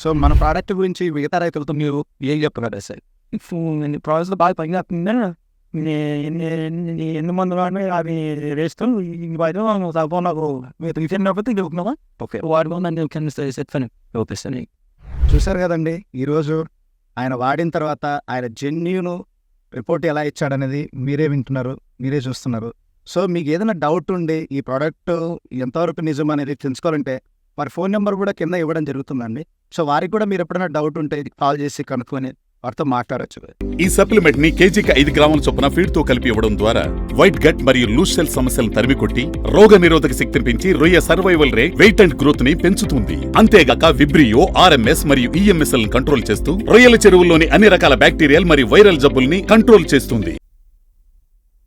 So మన product గురించి మిగతా రైతులతో మీరు ఏం చెప్పగలరు సార్ నేను ప్రాసెస్ బాగా పనిచేస్తుందా? ఎన్ని ఎన్ని మంది వాడిని అవి వేస్తూ బయట తప్ప నాకు మీరు తెలిసినప్పుడు తెలుపుకున్నావా ఓకే. వాడు కింద సెట్ఫాను చూపిస్తాను చూసారు కదండి ఈరోజు ఆయన వాడిన తర్వాత ఆయన జెన్యున్ రిపోర్ట్ ఎలా ఇచ్చాడనేది మీరే వింటున్నారు మీరే చూస్తున్నారు. సో మీకు ఏదైనా డౌట్ ఉండి ఈ ప్రోడక్ట్ ఎంతవరకు నిజం అనేది తెలుసుకోవాలంటే వారి ఫోన్ నెంబర్ కూడా కింద ఇవ్వడం జరుగుతుందండి. సో వారికి కూడా మీరు ఎప్పుడైనా డౌట్ ఉంటే కాల్ చేసి కనుక్కొని వారితో మాట్లాడచ్చు. ఈ సప్లిమెంట్ని కేజీకి ఐదు గ్రాముల చొప్పున ఫీడ్తో కలిపి ఇవ్వడం ద్వారా వైట్ గట్ మరియు లూజ్ సెల్ సమస్యలను తరిమికొట్టి రోగ నిరోధక శక్తిని పెంచి రొయ్య సర్వైవల్ రేట్ వెయిట్ అండ్ గ్రోత్ని పెంచుతుంది. అంతేగాక విబ్రియో ఆర్ఎంఎస్ మరియు ఈఎంఎస్ఎల్ కంట్రోల్ చేస్తూ రొయ్యల చెరువుల్లోని అన్ని రకాల బ్యాక్టీరియల్ మరియు వైరల్ జబ్బుల్ని కంట్రోల్ చేస్తుంది.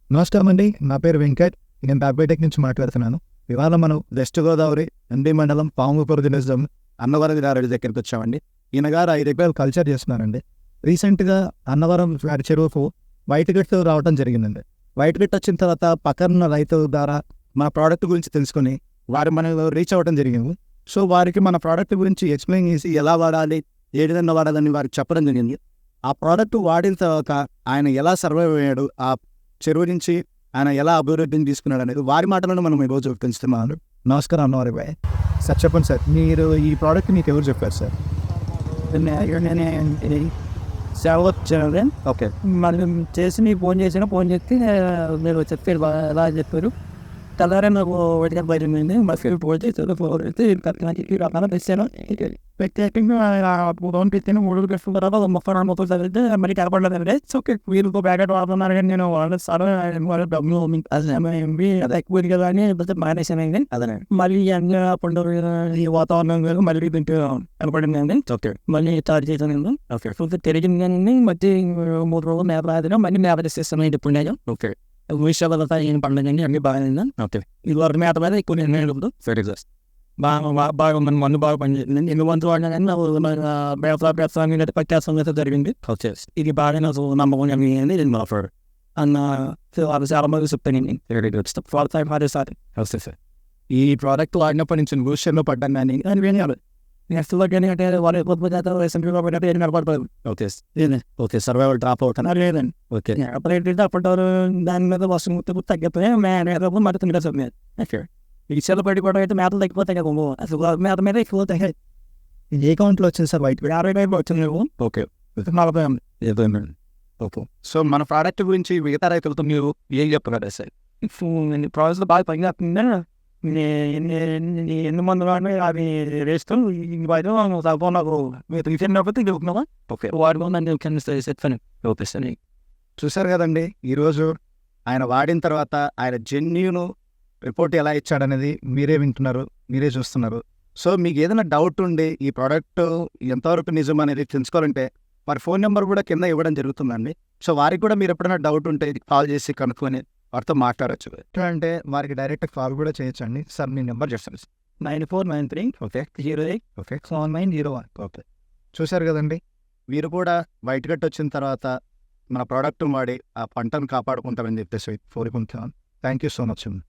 నమస్కారం అండి నా పేరు వెంకట్. నేను బ్యాబేటెక్ నుంచి మాట్లాడుతున్నాను. ఇవాళ మనం వెస్ట్ గోదావరి నంది మండలం పాముపూరు దినోత్సవం అన్నవరం గారి దగ్గరికి వచ్చామండి. ఈయన గారు ఐదు ఎకరాలు కల్చర్ చేస్తున్నారండి. రీసెంట్గా అన్నవరం వారి చెరువుకు వైట్ గట్ రావడం జరిగిందండి. వైట్ గట్ వచ్చిన తర్వాత పక్కన రైతుల ద్వారా మన ప్రోడక్ట్ గురించి తెలుసుకొని వారు మన రీచ్ అవ్వడం జరిగింది. సో వారికి మన ప్రోడక్ట్ గురించి ఎక్స్ప్లెయిన్ చేసి ఎలా వాడాలి ఏ విధంగా వాడాలని వారికి చెప్పడం జరిగింది. ఆ ప్రోడక్ట్ వాడిన తర్వాత ఆయన ఎలా సర్వైవ్ అయ్యాడు ఆ చెరువు నుంచి ఆయన ఎలా అభివృద్ధిని తీసుకున్నాడు అనేది వారి మాటలను మనం ఈరోజు తెలుస్తున్నాను నమస్కారం అన్నవారి బాయ్. సార్ చెప్పండి సార్ మీరు ఈ ప్రోడక్ట్ మీకు ఎవరు చెప్పారు సార్? ఓకే. మనం చేసి నీకు ఫోన్ చేసిన ఫోన్ చేస్తే మీరు చెప్పారు ఎలా చెప్పారు. Talaran ako World Cup by the Moon, mas important sa the forward. Kaptanakikirapana mesela bekletmek mi var? Buradan bittiğini vurdu gösteri alalım. Mafaran motorlarda Amerika paralarında çok bir bu belge doğadanlar yani ne var? Sarı var ben olmayayım. Azam bir adak bu gelen bazı mani senin adana. Mali yani pondoru yuvatanın mali bintiyorum. Albertin'den çok mali tarjetinden. Okay. So the television yani madde motorla mevla adına mali mevla sistemini de punyalım. Okay. పండుగండి అన్ని బాగానే okay ఇది వరకు మేత మీద ఎక్కువ నేను very good బాగా బాగా బాగా ఉంది మందు బాగా పనిచేసింది ఎన్ని మంది వాడినా కానీ నాకు బేసా బేసా అనేది పట్టేస్తాం అయితే జరిగింది ఓకే ఇది బాగా నాకు నమ్మకం కలిగింది నేను మాట్లాడు అన్న అది చాలా మంది చెప్తానండి very good four five five sir okay sir ఈ ప్రోడక్ట్ వాడినప్పటి నుంచి భవిష్యత్తులో పడ్డాను కానీ అని వినాలి నెక్స్ట్లో కానీ అంటే వాళ్ళు ఎక్కువ ఎస్ఎంపీ కాబట్టి ఏం నిలబడతారు okay okay survival drop out అది లేదండి ఓకే అప్పుడేంటంటే అప్పటి దాని మీద వర్షం గుర్తు తగ్గిపోయి మేత మరి తింటే సార్ మీరు ఓకే చెల్ల పడిపోవడం అయితే మేతలు తగ్గిపోతాయి కదా. అసలు మేత మీద ఎక్కువ తగ్గాయి ఏ కౌంట్లో వచ్చింది సార్ వైట్ యాభై వైపు వచ్చింది ఓకే నలభై ఉంది. ఓకే సో మన ప్రోడక్ట్ గురించి మిగతా రైతులతో మీరు ఏం చెప్పగలరు సార్ నేను ప్రాసెస్ బాగా పనిచేస్తుందా ఎన్ని మంది వాడిని అవి వేస్తూ బయట తప్ప నాకు మీరు తెలిసినప్పుడు తెలుపుకున్నావా ఓకే. వాడు నన్ను సెట్ఫాను చూపిస్తాను చూసారు కదండి ఈరోజు ఆయన వాడిన తర్వాత ఆయన జెన్యున్ రిపోర్ట్ ఎలా ఇచ్చాడనేది మీరే వింటున్నారు మీరే చూస్తున్నారు. సో మీకు ఏదైనా డౌట్ ఉండి ఈ ప్రోడక్ట్ ఎంతవరకు నిజం అనేది తెలుసుకోవాలంటే వారి ఫోన్ నెంబర్ కూడా కింద ఇవ్వడం జరుగుతుందండి. సో వారికి కూడా మీరు ఎప్పుడైనా డౌట్ ఉంటే కాల్ చేసి కనుక్కొని వారితో మాట్లాడచ్చు. అంటే వారికి డైరెక్ట్ కాల్ కూడా చేయొచ్చండి. సార్ మీ నెంబర్ చేస్తాను. Nine four nine three okay. Zero eight okay. Seven nine zero one. Okay. చూశారు కదండి. వీరు కూడా వైట్ గట్ వచ్చిన తర్వాత మన ప్రోడక్ట్ వాడి ఆ పంటను కాపాడుకుంటారని చెప్పేసి కోరుకుంటున్నాను. Thank you so much